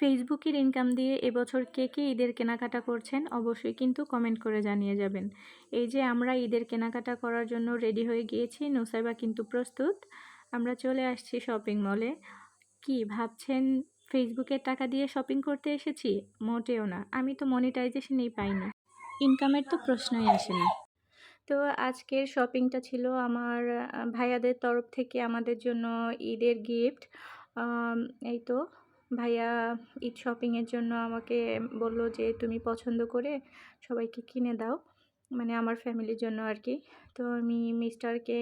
ফেসবুকের ইনকাম দিয়ে এবছর কে কে ঈদের কেনাকাটা করছেন অবশ্যই কিন্তু কমেন্ট করে জানিয়ে যাবেন। এই যে আমরা ঈদের কেনাকাটা করার জন্য রেডি হয়ে গিয়েছি, নুসাইবা কিন্তু প্রস্তুত। আমরা চলে আসছি শপিং মলে। কি, ভাবছেন ফেসবুকের টাকা দিয়ে শপিং করতে এসেছি? মোটেও না, আমি তো মনিটাইজেশনই পাইনি। ইনকামের তো প্রশ্নই আসে না। তো আজকের শপিংটা ছিল আমার ভাইয়াদের তরফ থেকে আমাদের জন্য ঈদের গিফট। এই তো ভাইয়া ঈদ শপিংয়ের জন্য আমাকে বলল যে, তুমি পছন্দ করে সবাইকে কিনে দাও। মানে আমার ফ্যামিলির জন্য আর কি তো আমি মিস্টারকে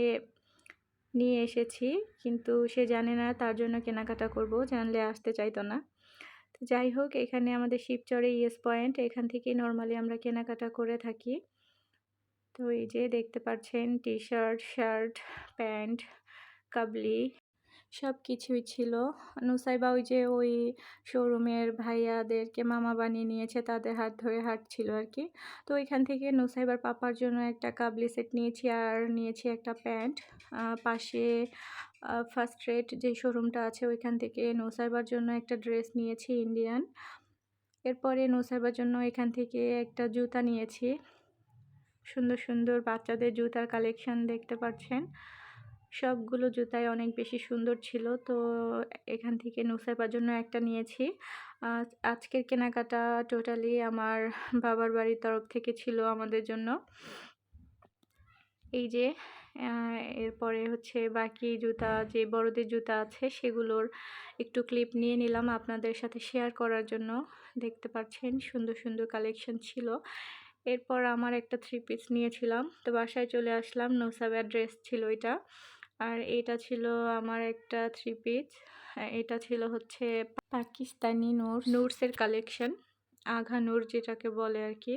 নিয়ে এসেছি, কিন্তু সে জানে না তার জন্য কেনাকাটা করব, জানলে আসতে চাইতো না। তো যাই হোক, এখানে আমাদের শিবচরে ইয়েস পয়েন্ট, এখান থেকেই নর্মালি আমরা কেনাকাটা করে থাকি। তো এই যে দেখতে পাচ্ছেন টি শার্ট শার্ট প্যান্ট কাবলি সব কিছুই ছিল। নুসাইবা ওই যে ওই শোরুমের ভাইয়াদেরকে মামা বানিয়ে নিয়েছে, তাদের হাত ধরে হাঁটছিল আর কি তো ওইখান থেকে নুসাইবার পাপার জন্য একটা কাবলি সেট নিয়েছি আর নিয়েছি একটা প্যান্ট। পাশে ফার্স্ট রেট যে শোরুমটা আছে ওইখান থেকে নুসাইবার জন্য একটা ড্রেস নিয়েছি ইন্ডিয়ান এরপরে নুসাইবার জন্য এখান থেকে একটা জুতা নিয়েছি। সুন্দর সুন্দর বাচ্চাদের জুতার কালেকশন দেখতে পাচ্ছেন। সবগুলো জুতাই অনেক বেশি সুন্দর ছিল। তো এখান থেকে নুসাইবার জন্য একটা নিয়েছি। আজকের কেনাকাটা টোটালি আমার বাবার বাড়ির তরফ থেকে ছিল আমাদের জন্য। এই যে এরপরে হচ্ছে বাকি জুতা, যে বড়দের জুতা আছে, সেগুলোর একটু ক্লিপ নিয়ে নিলাম আপনাদের সাথে শেয়ার করার জন্য। দেখতে পাচ্ছেন, সুন্দর সুন্দর কালেকশন ছিল। এরপর আমার একটা থ্রি পিস নিয়েছিলাম। তো বাসায় চলে আসলাম নোসাবের ড্রেস ছিল এটা। আর এটা ছিল আমার একটা থ্রি পিস এটা ছিল হচ্ছে পাকিস্তানি নূর। নুরসের কালেকশন আঘা নূর যেটাকে বলে আর কি।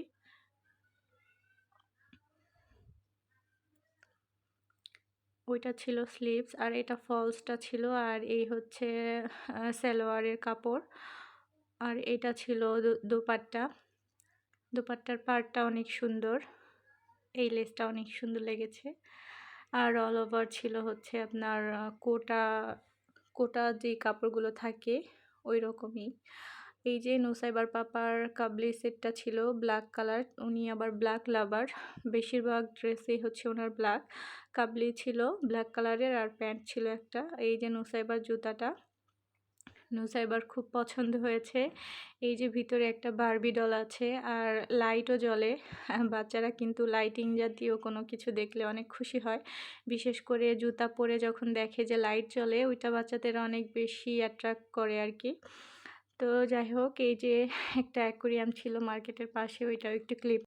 ওইটা ছিল স্লিভস আর এটা ফলসটা ছিল আর এই হচ্ছে সালোয়ারের কাপড়। আর এটা ছিল দোপাট্টা। দোপাট্টার পাড়টা অনেক সুন্দর। এই লেসটা অনেক সুন্দর লেগেছে। আর অল ওভার ছিল হচ্ছে আপনার কোটা কোটা যে কাপড়গুলো থাকে ওই রকমই এই যে নুসাইবার পাপার কাবলি সেটটা ছিল ব্ল্যাক কালার উনি আবার ব্ল্যাক লাভার বেশিরভাগ ড্রেসেই হচ্ছে ওনার ব্ল্যাক কাবলি ছিল ব্ল্যাক কালারের আর প্যান্ট ছিল একটা। এই যে নুসাইবার জুতাটা নুসাইবার খুব পছন্দ হয়েছে। এই যে ভিতরে একটা বারবি ডল আছে আর লাইটও জ্বলে। বাচ্চারা কিন্তু লাইটিং জাতীয় কোনো কিছু দেখলে অনেক খুশি হয়। বিশেষ করে জুতা পরে যখন দেখে যে লাইট জ্বলে, ওইটা বাচ্চাদের অনেক বেশি অ্যাট্রাক্ট করে আর কি তো যাই হোক, এই যে একটা অ্যাকোরিয়াম ছিল মার্কেটের পাশে, ওইটাও একটু ক্লিপ